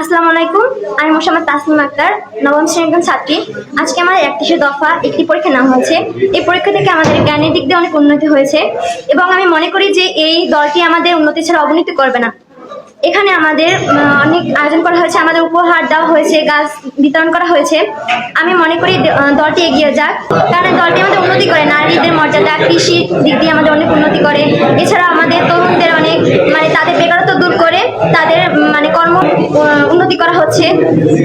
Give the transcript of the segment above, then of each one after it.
আসসালামু আলাইকুম, আমি মোসাম্মদ তাসলিম আক্তার, নবম শ্রেণির ছাত্রী। আজকে আমার একত্রিশে দফা একটি পরীক্ষা নেওয়া হয়েছে এই পরীক্ষা থেকে আমাদের জ্ঞানের দিক দিয়ে অনেক উন্নতি হয়েছে এবং আমি মনে করি যে এই দলটি আমাদের উন্নতি ছাড়া অবনতি করবে না। এখানে আমাদের অনেক আয়োজন করা হয়েছে, আমাদের উপহার দেওয়া হয়েছে, গাছ বিতরণ করা হয়েছে। আমি মনে করি দলটি এগিয়ে যাক, কারণ দলটি আমাদের উন্নতি করে, নারীদের মর্যাদা কৃষি দিক দিয়ে আমাদের অনেক উন্নতি করে। এছাড়া আমাদের তরুণদের অনেক মানে তাদের বেকারত্ব দূর করে তাদের উম, মানে কর্ম উন্নতি করা হচ্ছে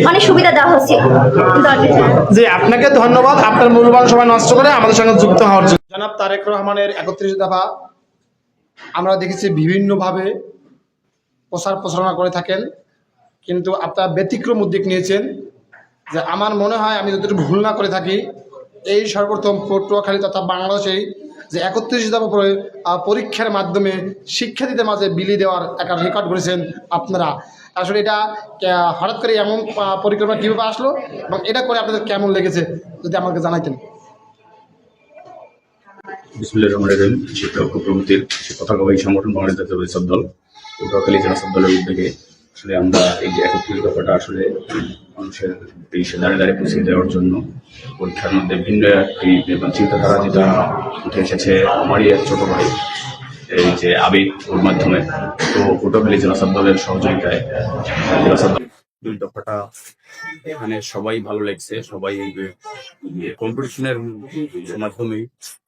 অনেক সুবিধা দেওয়া হচ্ছে। জি আপনাকে ধন্যবাদ। আপনার মূল্যবান সময় নষ্ট করে আমাদের সঙ্গে যুক্ত হওয়ার জন্য। জনাব তারেক রহমানের একত্রিশ দফা আমরা দেখেছি বিভিন্নভাবে প্রচার প্রচারণা করে থাকেন কিন্তু আপনার ব্যতিক্রম উদ্যোগ নিয়েছেন যে আমার মনে হয় আমি যতটুকু ভুল না করে থাকি এই সর্বপ্রথম পটুয়াখালী তথা বাংলাদেশেই যে একত্রিশ পরীক্ষার মাধ্যমে শিক্ষার্থীদের মাঝে বিলি দেওয়ার একটা রেকর্ড করেছেন আপনারা। আসলে এটা হঠাৎ করে এমন পরিকল্পনা কীভাবে আসলো এবং এটা করে আপনাদের কেমন লেগেছে, যদি আমাকে জানাইতেন। বিসমুল্লাহ রহমান রহিম। শিক্ষক পতাকাবাহী সংগঠন বাংলাদেশ জাতীয় দল জেলা সব দলের উদ্যোগে আসলে আমরা এই যে একত্রিশ দফাটা আসলে মানুষের এই দাঁড়িয়ে দাঁড়িয়ে পৌঁছে দেওয়ার জন্য পরীক্ষার মধ্যে ভিন্ন একটি চিন্তাধারা যেটা উঠে এসেছে আমারই এক ছোট ভাই, এই যে আবেগ ওর মাধ্যমে। তো পটুয়াখালী জেলা সব সহযোগিতায় দুই দফাটা এখানে সবাই ভালো লাগছে, সবাই কম্পিটিশনের মাধ্যমে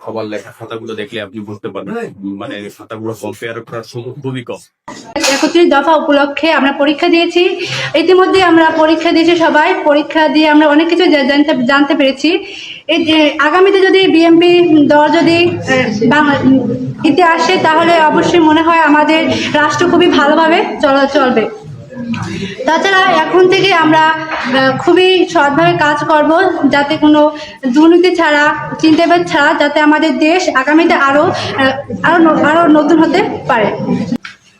খবর লেখা খাতাগুলো দেখলে আপনি বুঝতে পারবেন মানে খাতাগুলো কম্পেয়ার করার সুযোগ খুবই কম। একত্রিশ দফা উপলক্ষে আমরা পরীক্ষা দিয়েছি। ইতিমধ্যে আমরা পরীক্ষা দিয়েছি সবাই। পরীক্ষা দিয়ে আমরা অনেক কিছু জানতে জানতে পেরেছি। এই আগামীতে যদি বিএমপি দল যদি ইতে আসে, তাহলে অবশ্যই মনে হয় আমাদের রাষ্ট্র খুবই ভালোভাবে চলা, চলবে। তাছাড়া এখন থেকে আমরা খুবই সৎভাবে কাজ করব, যাতে কোনো দুর্নীতি ছাড়া চিন্তাবাদ ছাড়া, যাতে আমাদের দেশ আগামীতে আরও আরও আরও নতুন হতে পারে।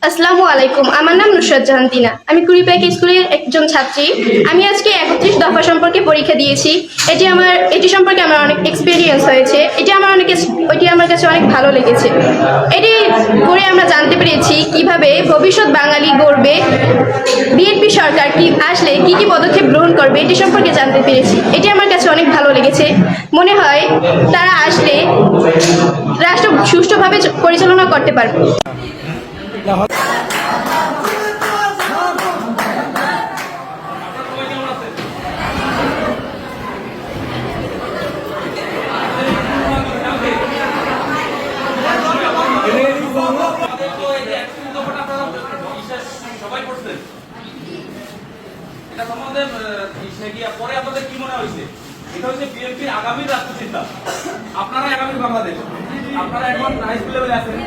আসসালামু আলাইকুম। আমার নাম নুসরাত জাহান তিনা আমি কুড়িপাইক স্কুলের একজন ছাত্রী। আমি আজকে একত্রিশ দফা সম্পর্কে পরীক্ষা দিয়েছি। এটি আমার, এটি সম্পর্কে আমার অনেক এক্সপিরিয়েন্স হয়েছে। এটি আমার অনেক এটি আমার কাছে অনেক ভালো লেগেছে। এটি করে আমরা জানতে পেরেছি কীভাবে ভবিষ্যৎ বাঙালি গড়বে, বিএনপি সরকার কি আসলে কি কি পদক্ষেপ গ্রহণ করবে, এটি সম্পর্কে জানতে পেরেছি। এটি আমার কাছে অনেক ভালো লেগেছে। মনে হয় তারা আসলে রাষ্ট্র সুষ্ঠুভাবে পরিচালনা করতে পারবে। এটা সম্বন্ধে পরে আপনাদের কি মনে হয়েছে এটা হচ্ছে বিএনপির আগামী রাষ্ট্রচিন্তা আপনারা আগামী বাংলাদেশ আপনারা এখন হাই স্কুল লেভেলে আছেন।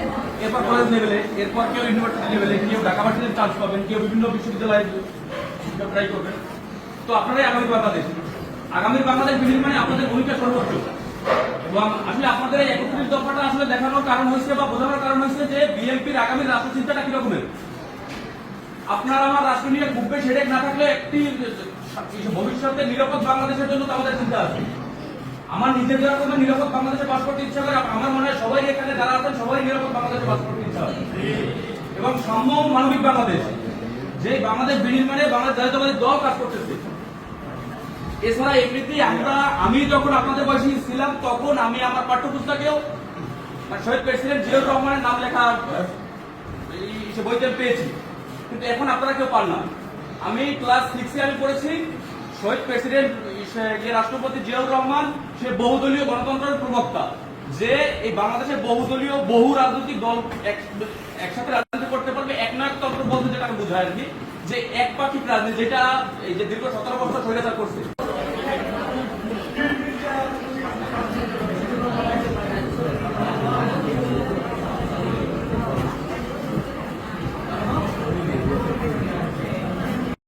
এরপর কলেজ লেভেলে এরপর কেউ ইউনিভার্সিটি লেভেলে কেউ ঢাকা ভার্সিটির চান্স পাবেন, কেউ বিভিন্ন বিশ্ববিদ্যালয়ে ট্রাই করবেন। তো আপনারাই আগামী বাংলাদেশ। আগামী বাংলাদেশ বিনির্মাণে মানে আপনাদের ভূমিকা সর্বোচ্চ। এবং আসলে আপনাদের এই একত্রিশ দফাটা আসলে দেখানোর কারণ হয়েছে বা বোঝানোর কারণ হয়েছে যে বিএনপির আগামী রাষ্ট্রচিন্তাটা কিরকমের। আপনার আমার রাষ্ট্র নিয়ে খুব বেশি হেডেক না থাকলে একটি ভবিষ্যতে নিরাপদ বাংলাদেশের জন্য তো আমাদের চিন্তা আছে। আমার নিজের যারা কোনো নিরাপদ বাংলাদেশে বাস করতে ইচ্ছা করে, আমার মনে হয় সবাই এখানে যারা আছেন, সবাই নিরাপদ বাংলাদেশে বাস করতে ইচ্ছা হয় এবং সাম্য ও মানবিক বাংলাদেশ, যে বাংলাদেশ বিনির্মাণে বাংলাদেশ জাতীয়তাবাদী দল কাজ করতেছে। এছাড়া এমনিতে আমরা, আমি যখন আপনাদের বয়সী ছিলাম, তখন আমি আমার পাঠ্যপুস্তকেও মানে শহীদ প্রেসিডেন্ট জিয়াউর রহমানের নাম লেখা বইতে পেয়েছি। কিন্তু এখন আপনারা কেউ পান না। আমি ক্লাস সিক্সে আমি পড়েছি, শহীদ প্রেসিডেন্ট যে রাষ্ট্রপতি জিয়াউর রহমান সে বহুদলীয় গণতন্ত্রের প্রবক্তা, যে এই বাংলাদেশে বহুদলীয় বহু রাজনৈতিক দল এক- একসাথে রাজনীতি করতে পারবে, এক একনায়কতন্ত্র বলতে যেটা আমি বোঝাই আর কি, যে একপাক্ষিক রাজনীতি, যেটা এই যে দীর্ঘ সতেরো বছর স্বৈরাচার করছে।